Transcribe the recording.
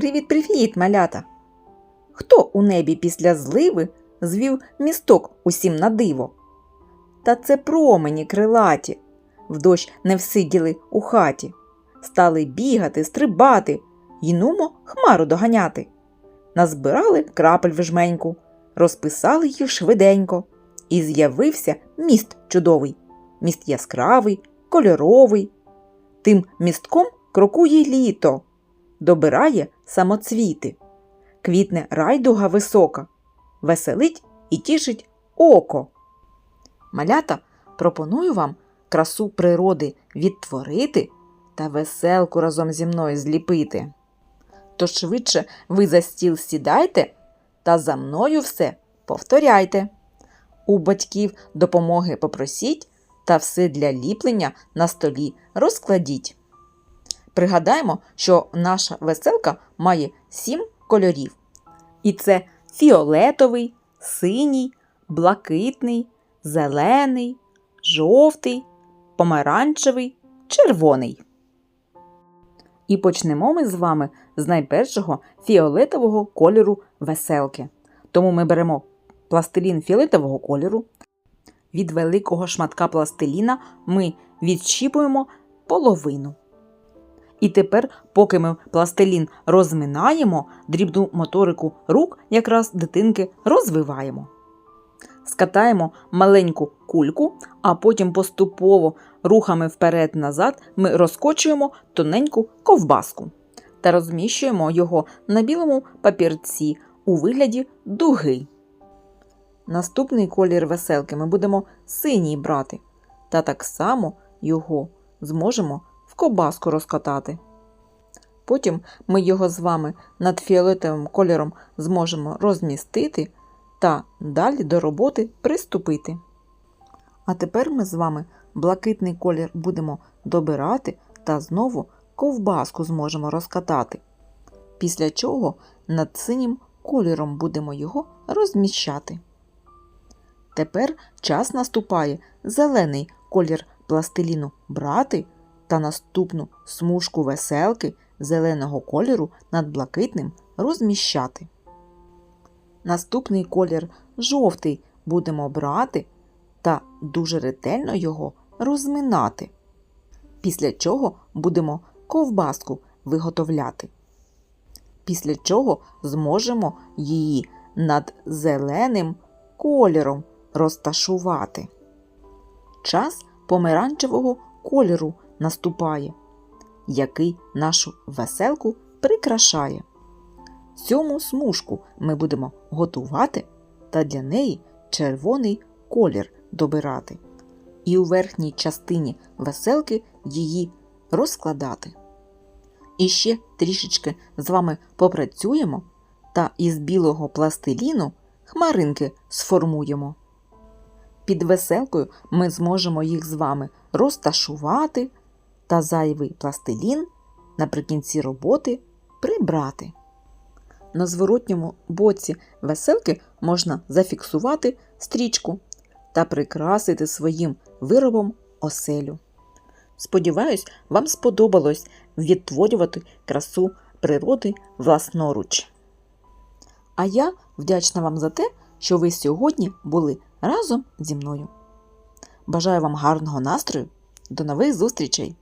Привіт-привіт, малята! Хто у небі після зливи звів місток усім на диво? Та це промені крилаті, в дощ не всиділи у хаті, стали бігати, стрибати, й нумо хмару доганяти. Назбирали крапель в розписали їх швиденько, і з'явився міст чудовий, міст яскравий, кольоровий. Тим містком крокує літо, добирає самоцвіти, квітне райдуга висока, веселить і тішить око. Малята пропоную вам красу природи відтворити та веселку разом зі мною зліпити. То швидше ви за стіл сідайте та за мною все повторяйте. У батьків допомоги попросіть та все для ліплення на столі розкладіть. Пригадаємо, що наша веселка має сім кольорів. І це фіолетовий, синій, блакитний, зелений, жовтий, помаранчевий, червоний. І почнемо ми з вами з найпершого фіолетового кольору веселки. Тому ми беремо пластилін фіолетового кольору. Від великого шматка пластиліна ми відщіпуємо половину. І тепер, поки ми пластилін розминаємо, дрібну моторику рук якраз дитинки розвиваємо. Скатаємо маленьку кульку, а потім поступово рухами вперед-назад ми розкочуємо тоненьку ковбаску та розміщуємо його на білому папірці у вигляді дуги. Наступний колір веселки ми будемо синій брати, та так само його зможемо ковбаску розкатати. Потім ми його з вами над фіолетовим кольором зможемо розмістити та далі до роботи приступити. А тепер ми з вами блакитний колір будемо добирати та знову ковбаску зможемо розкатати. Після чого над синім кольором будемо його розміщати. Тепер час наступає зелений колір пластиліну брати та наступну смужку веселки зеленого кольору над блакитним розміщати. Наступний колір жовтий будемо брати та дуже ретельно його розминати. Після чого будемо ковбаску виготовляти. Після чого зможемо її над зеленим кольором розташувати. Час помаранчевого кольору наступає, який нашу веселку прикрашає. Цьому смужку ми будемо готувати та для неї червоний колір добирати. І у верхній частині веселки її розкладати. І ще трішечки з вами попрацюємо та із білого пластиліну хмаринки сформуємо. Під веселкою ми зможемо їх з вами розташувати та зайвий пластилін наприкінці роботи прибрати. На зворотньому боці веселки можна зафіксувати стрічку та прикрасити своїм виробом оселю. Сподіваюсь, вам сподобалось відтворювати красу природи власноруч. А я вдячна вам за те, що ви сьогодні були разом зі мною. Бажаю вам гарного настрою. До нових зустрічей!